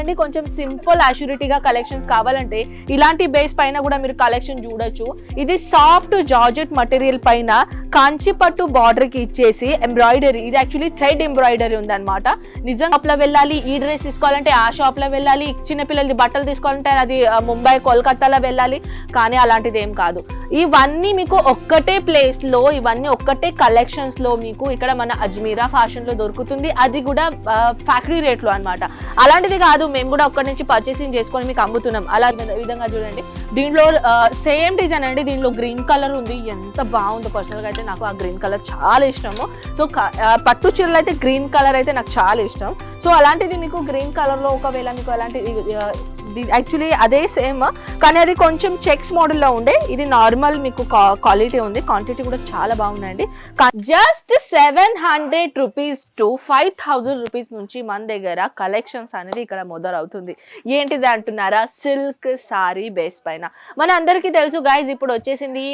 కాదండి కొంచెం simple అష్యూరిటీగా collections కావాలంటే ఇలాంటి బేస్ పైన కూడా మీరు కలెక్షన్ చూడొచ్చు. ఇది సాఫ్ట్ జార్జెట్ మటీరియల్ పైన కాంచి పట్టు బార్డర్కి ఇచ్చేసి ఎంబ్రాయిడరీ ఇది యాక్చువల్లీ థ్రెడ్ ఎంబ్రాయిడరీ ఉందన్నమాట. నిజంగా షాప్లో వెళ్ళాలి ఈ డ్రెస్ తీసుకోవాలంటే ఆ షాప్లో వెళ్ళాలి చిన్నపిల్లలది బట్టలు తీసుకోవాలంటే అది ముంబై కోల్కతాలో వెళ్ళాలి కానీ అలాంటిది ఏం కాదు. ఇవన్నీ మీకు ఒక్కటే ప్లేస్లో ఇవన్నీ ఒక్కటే కలెక్షన్స్లో మీకు ఇక్కడ మన అజ్మీరా ఫ్యాషన్లో దొరుకుతుంది. అది కూడా ఫ్యాక్టరీ రేట్లో అనమాట అన్నమాట. అలాంటిది కాదు మేము కూడా ఒక్కడి నుంచి పర్చేసింగ్ చేసుకొని మీకు అమ్ముతున్నాం. అలా విధంగా చూడండి. దీంట్లో సేమ్ డిజైన్ అండి. దీనిలో గ్రీన్ కలర్ ఉంది. ఎంత బాగుందో పర్సనల్గా అయితే నాకు ఆ గ్రీన్ కలర్ చాలా ఇష్టము. సో పట్టు చీరలు అయితే గ్రీన్ కలర్ అయితే నాకు చాలా ఇష్టం. సో అలాంటిది మీకు గ్రీన్ కలర్లో ఒకవేళ మీకు అలాంటి యాక్చువల్లీ అదే సేమ్ కానీ అది కొంచెం చెక్స్ మోడల్లో ఉండే. ఇది నార్మల్ మీకు క్వాలిటీ ఉంది. క్వాంటిటీ కూడా చాలా బాగుందండి. Just seven hundred rupees to five thousand rupees నుంచి మన దగ్గర కలెక్షన్స్ అనేది ఇక్కడ మొదలవుతుంది ఏంటిది అంటున్నారా? సిల్క్ సారీ బేస్ పైన. మన అందరికీ తెలుసు గైజ్ ఇప్పుడు వచ్చేసింది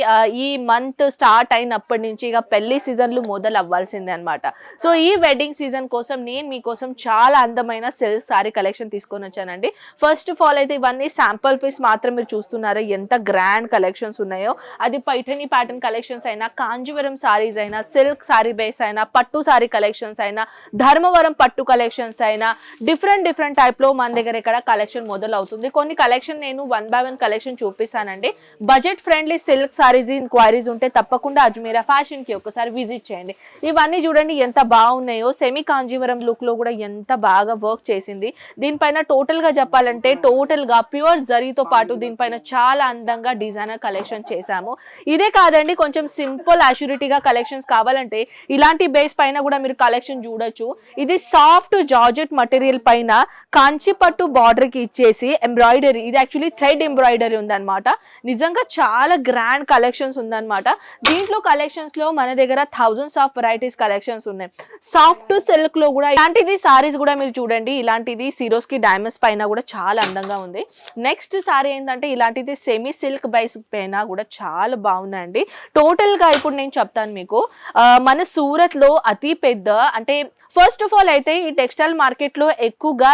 ఈ మంత్ స్టార్ట్ అయినప్పటి నుంచి ఇక పెళ్ళి సీజన్లు మొదలు అవ్వాల్సిందే అనమాట సో ఈ వెడ్డింగ్ సీజన్ కోసం నేను మీకోసం చాలా అందమైన సిల్క్ సారీ కలెక్షన్ తీసుకొని వచ్చానండి. ఫస్ట్ ఆఫ్ ఆల్ అయితే ఇవన్నీ శాంపుల్ పీస్ మాత్రం మీరు చూస్తున్నారా? ఎంత గ్రాండ్ కలెక్షన్స్ ఉన్నాయో. అది పైఠని ప్యాటర్న్ కలెక్షన్స్ అయినా కాంజీవరం సారీస్ అయినా సిల్క్ సారీ బేస్ అయినా పట్టు సారీ కలెక్షన్స్ అయినా ధర్మవరం పట్టు కలెక్షన్స్ అయినా డిఫరెంట్ డిఫరెంట్ టైప్ లో మన దగ్గర ఇక్కడ కలెక్షన్ మొదలవుతుంది. కొన్ని కలెక్షన్ నేను వన్ బై వన్ కలెక్షన్ చూపిస్తానండి. Budget friendly silk sarees inquiries ఉంటే తప్పకుండా అజ్మీరా ఫ్యాషన్కి ఒకసారి విజిట్ చేయండి. ఇవన్నీ చూడండి ఎంత బాగున్నాయో. సెమీ కాంజీవరం లుక్లో కూడా ఎంత బాగా వర్క్ చేసింది. దీనిపైన టోటల్గా చెప్పాలంటే టోటల్గా ప్యూర్ జరీతో పాటు దీనిపైన చాలా అందంగా డిజైనర్ కలెక్షన్ చేశాము. ఇదే కాదండి కొంచెం సింపుల్ అష్యూరిటీగా కలెక్షన్స్ కావాలంటే ఇలాంటి బేస్ పైన కూడా మీరు కలెక్షన్ చూడొచ్చు. ఇది సాఫ్ట్ జార్జెట్ మటీరియల్ పైన కంచి పట్టు బార్డర్కి ఇచ్చేసి ఎంబ్రాయిడరీ ఇది యాక్చువల్లీ థ్రెడ్ ఎంబ్రాయిడరీ ఉందన్నమాట. నిజంగా చాలా గ్రాండ్ కలెక్షన్స్ ఉందన్నమాట. దీంట్లో కలెక్షన్స్లో మన దగ్గర థౌజండ్స్ ఆఫ్ వెరైటీస్ కలెక్షన్స్ ఉన్నాయి. సాఫ్ట్ సిల్క్లో కూడా ఇలాంటిది సారీస్ కూడా మీరు చూడండి. ఇలాంటిది సిరోస్కి డైమండ్స్ పైన కూడా చాలా అందంగా ఉంది. నెక్స్ట్ సారీ ఏంటంటే ఇలాంటిది సెమీ సిల్క్ బైస్ పైన కూడా చాలా బాగున్నాయండి. టోటల్గా ఇప్పుడు నేను చెప్తాను మీకు. మన సూరత్లో అతి పెద్ద అంటే ఫస్ట్ ఆఫ్ ఆల్ అయితే ఈ టెక్స్టైల్ మార్కెట్లో ఎక్కువగా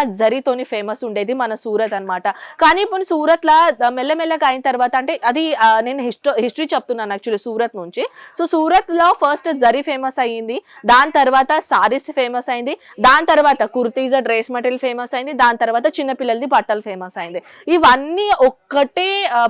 తోని ఫేమస్ ఉండేది మన సూరత్ అన్నమాట. కానీ ఇప్పుడు సూరత్ లా మెల్లమెల్లగా అయిన తర్వాత అంటే అది నేను హిస్టరీ హిస్టరీ చెప్తున్నాను యాక్చువల్లీ సూరత్ నుంచి. సో సూరత్లో ఫస్ట్ జరీ ఫేమస్ అయ్యింది దాని తర్వాత సారీస్ ఫేమస్ అయింది దాని తర్వాత కుర్తీస్ డ్రెస్ మెటీరియల్ ఫేమస్ అయింది దాని తర్వాత చిన్నపిల్లలది బట్టలు ఫేమస్ అయింది. ఇవన్నీ ఒక్కటే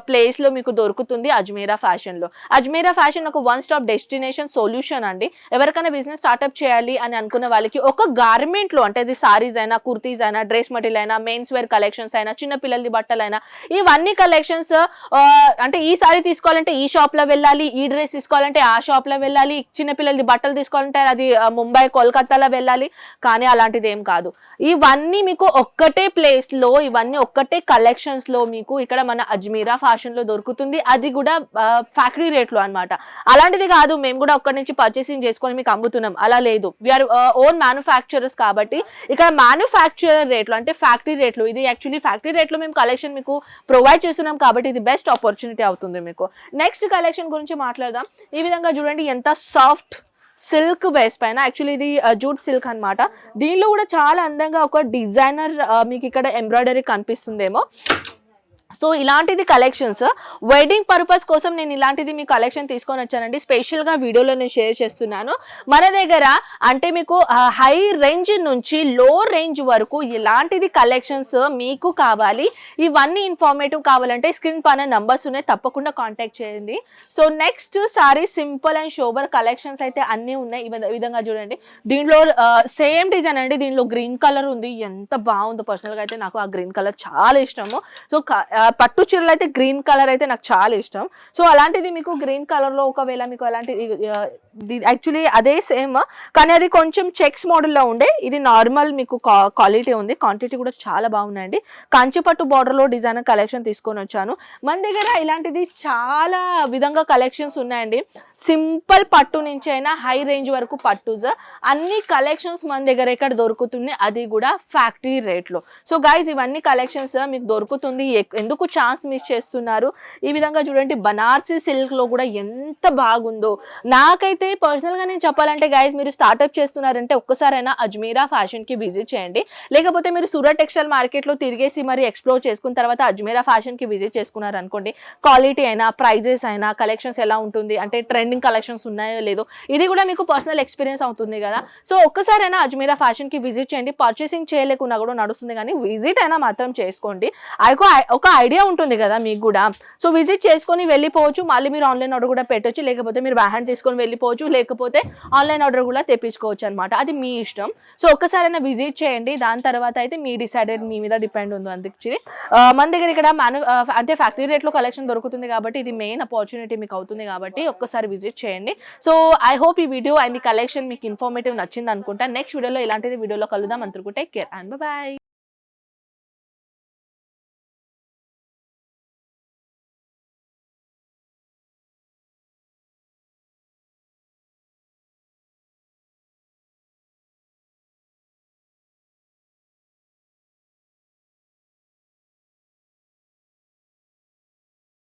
ప్లేస్లో మీకు దొరుకుతుంది అజ్మీరా ఫ్యాషన్లో అజ్మీరా ఫ్యాషన్ ఒక వన్ స్టాప్ డెస్టినేషన్ సొల్యూషన్ అండి. ఎవరికైనా బిజినెస్ స్టార్ట్అప్ చేయాలి అని అనుకున్న వాళ్ళకి ఒక గార్మెంట్లో అంటే సారీస్ అయినా కుర్తీస్ అయినా డ్రెస్ మెటీరియల్ అయినా మెయిన్స్ వేర్ కలెక్షన్స్ అయినా చిన్నపిల్లలది బట్టలు అయినా ఇవన్నీ కలెక్షన్స్ అంటే ఈ సారీ తీసుకోవాలంటే ఈ షాప్లో వెళ్ళాలి ఈ డ్రెస్ తీసుకోవాలంటే ఆ షాప్లో వెళ్ళాలి చిన్నపిల్లలది బట్టలు తీసుకోవాలంటే అది ముంబై కోల్కతాలో వెళ్ళాలి కానీ అలాంటిది ఏం కాదు. ఇవన్నీ మీకు ఒక్కటే ప్లేస్లో ఇవన్నీ ఒక్కటే కలెక్షన్స్లో మీకు ఇక్కడ మన అజ్మీరా ఫ్యాషన్లో దొరుకుతుంది. అది కూడా ఫ్యాక్టరీ రేట్లు అనమాట అన్నమాట. అలాంటిది కాదు మేము కూడా ఒక్కడి నుంచి పర్చేసింగ్ చేసుకొని మీకు అమ్ముతున్నాం. అలా లేదు. వీఆర్ ఓన్ మ్యానుఫ్యాక్చరర్స్ కాబట్టి ఇక్కడ మ్యానుఫ్యాక్చరర్ రేట్లు అంటే ఫ్యాక్టరీ రేట్లు. ఇది యాక్చువల్లీ ఫ్యాక్టరీ రేట్లో మేము కలెక్షన్ మీకు ప్రొవైడ్ చేస్తున్నాం కాబట్టి ఇది బెస్ట్ ఆపర్చునిటీ అవుతుంది మీకు. నెక్స్ట్ కలెక్షన్ గురించి మాట్లాడదాం. ఈ విధంగా చూడండి ఎంత సాఫ్ట్ సిల్క్ బేస్ పైన యాక్చువల్లీ ఇది uh, జూట్ సిల్క్ అన్నమాట. దీనిలో కూడా చాలా అందంగా ఒక డిజైనర్ uh, మీకు ఇక్కడ ఎంబ్రాయిడరీ కనిపిస్తుందేమో. సో ఇలాంటిది కలెక్షన్స్ వెడ్డింగ్ పర్పస్ కోసం నేను ఇలాంటిది మీ కలెక్షన్ తీసుకొని వచ్చానండి. స్పెషల్గా వీడియోలో నేను షేర్ చేస్తున్నాను. మన దగ్గర అంటే మీకు హై రేంజ్ నుంచి లో రేంజ్ వరకు ఇలాంటిది కలెక్షన్స్ మీకు కావాలి. ఇవన్నీ ఇన్ఫార్మేటివ్ కావాలంటే స్క్రీన్ పైన నంబర్స్ ఉన్నాయి. తప్పకుండా కాంటాక్ట్ చేయండి. So next saree simple and sober collections అయితే అన్నీ ఉన్నాయి. ఈ విధంగా చూడండి. దీంట్లో సేమ్ డిజైన్ అండి. దీనిలో గ్రీన్ కలర్ ఉంది. ఎంత బాగుందో పర్సనల్గా అయితే నాకు ఆ గ్రీన్ కలర్ చాలా ఇష్టము. సో పట్టు చీరలు అయితే గ్రీన్ కలర్ అయితే నాకు చాలా ఇష్టం. సో అలాంటిది మీకు గ్రీన్ కలర్లో ఒకవేళ మీకు అలాంటి యాక్చువల్లీ అదే సేమ్ కానీ అది కొంచెం చెక్స్ మోడల్లో ఉండే. ఇది నార్మల్ మీకు క్వాలిటీ ఉంది. క్వాంటిటీ కూడా చాలా బాగున్నాయండి. కంచిపట్టు బార్డర్లో లో డిజైనర్ కలెక్షన్ తీసుకొని వచ్చాను. మన దగ్గర ఇలాంటిది చాలా విధంగా కలెక్షన్స్ ఉన్నాయండి. సింపుల్ పట్టు నుంచి అయినా హై రేంజ్ వరకు పట్టుస్. అన్ని కలెక్షన్స్ మన దగ్గర ఎక్కడ దొరుకుతుంది అది కూడా ఫ్యాక్టరీ రేట్లో. సో గైస్ ఇవన్నీ కలెక్షన్స్ మీకు దొరుకుతుంది. ఎందుకు ఎందుకు ఛాన్స్ మిస్ చేస్తున్నారు? ఈ విధంగా చూడండి బనార్సీ సిల్క్లో కూడా ఎంత బాగుందో. నాకైతే పర్సనల్గా నేను చెప్పాలంటే గైజ్ మీరు స్టార్ట్అప్ చేస్తున్నారంటే ఒక్కసారైనా అజ్మీరా ఫ్యాషన్కి విజిట్ చేయండి. లేకపోతే మీరు సూరత్ టెక్స్టైల్ మార్కెట్లో తిరిగేసి మరి ఎక్స్ప్లోర్ చేసుకున్న తర్వాత అజ్మీరా ఫ్యాషన్కి విజిట్ చేసుకున్నారు అనుకోండి క్వాలిటీ అయినా ప్రైజెస్ అయినా కలెక్షన్స్ ఎలా ఉంటుంది అంటే ట్రెండింగ్ కలెక్షన్స్ ఉన్నాయో లేదో ఇది కూడా మీకు పర్సనల్ ఎక్స్పీరియన్స్ అవుతుంది కదా. సో ఒక్కసారైనా అజ్మీరా ఫ్యాషన్కి విజిట్ చేయండి. పర్చేసింగ్ చేయలేకున్నా కూడా నడుస్తుంది కానీ విజిట్ అయినా మాత్రం చేసుకోండి. ఒక ఐడియా ఉంటుంది కదా మీకు కూడా. సో విజిట్ చేసుకొని వెళ్ళిపోవచ్చు. మళ్ళీ మీరు ఆన్లైన్ ఆర్డర్ కూడా పెట్టొచ్చు. లేకపోతే మీరు బ్యాహండ్ తీసుకొని వెళ్ళిపోవచ్చు. లేకపోతే ఆన్లైన్ ఆర్డర్ కూడా తెప్పించుకోవచ్చు అనమాట అది మీ ఇష్టం. సో ఒక్కసారైనా విజిట్ చేయండి. దాని తర్వాత అయితే మీ డిసైడెడ్ మీ మీద డిపెండ్ ఉంది అందుకు మన దగ్గర ఇక్కడ మ్యాను అంటే ఫ్యాక్టరీ రేట్లో కలెక్షన్ దొరుకుతుంది కాబట్టి ఇది మెయిన్ ఆపర్చునిటీ మీకు అవుతుంది కాబట్టి ఒక్కసారి విజిట్ చేయండి. సో ఐ హోప్ ఈ వీడియో అండ్ ఈ కలెక్షన్ మీకు ఇన్ఫర్మేటివ్ నచ్చింది అనుకుంటా. నెక్స్ట్ వీడియోలో ఇలాంటిది వీడియోలో కలుద్దాం. అనుకుంటే కేర్ అండ్ బాయ్